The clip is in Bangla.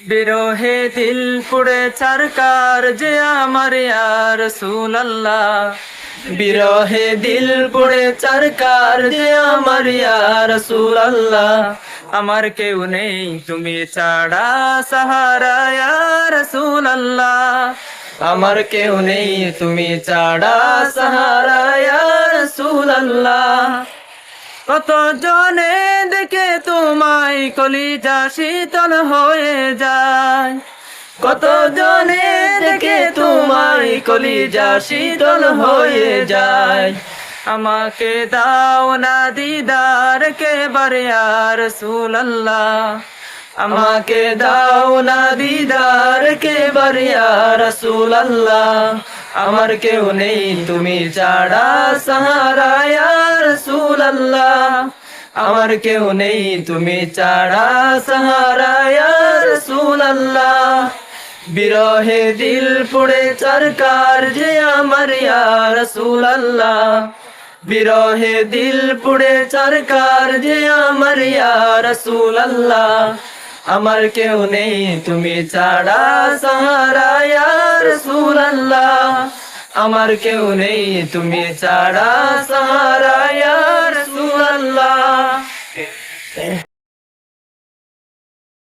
বিরহে দিল পুড়ে চারকার যে আমার ইয়ার সুলাল্লাহ বিরহে দিল পুড়ে চারকার যে আমার ইয়ার সুলাল্লাহ আমার কেউ নেই তুমি ছাড়া সাহারা ইয়ার সুলাল্লাহ আমার কেউ নেই তুমি ছাড়া সাহারা ইয়ার সুলাল্লাহ কত জনে তোমায় কলিজা শীতল হয়ে যায়। কত জনে দেখে তোমায় কলিজা শীতল হয়ে যায়। আমাকে দাও না দিদার কে বারিয়ার সুলাল্লাহ আমাকে দাও না দিদার কে বারিয়ার সুলাল্লাহ আমার কেউ নেই তুমি ছাড়া সাহারা রসুল্লাহ আমার কেউ নেই তুমি ছাড়া সাহারা রসুল্লাহ বিরহে দিল পুড়ে চরকার যে আমার রসুল্লাহ বিরহে দিল পুড়ে চরকার যে আমার রসুল্লাহ আমার কেউ নেই তুমি ছাড়া সাহারা রসুল্লাহ আমার কেউ নেই তুমি ছাড়া সাহারা Eh.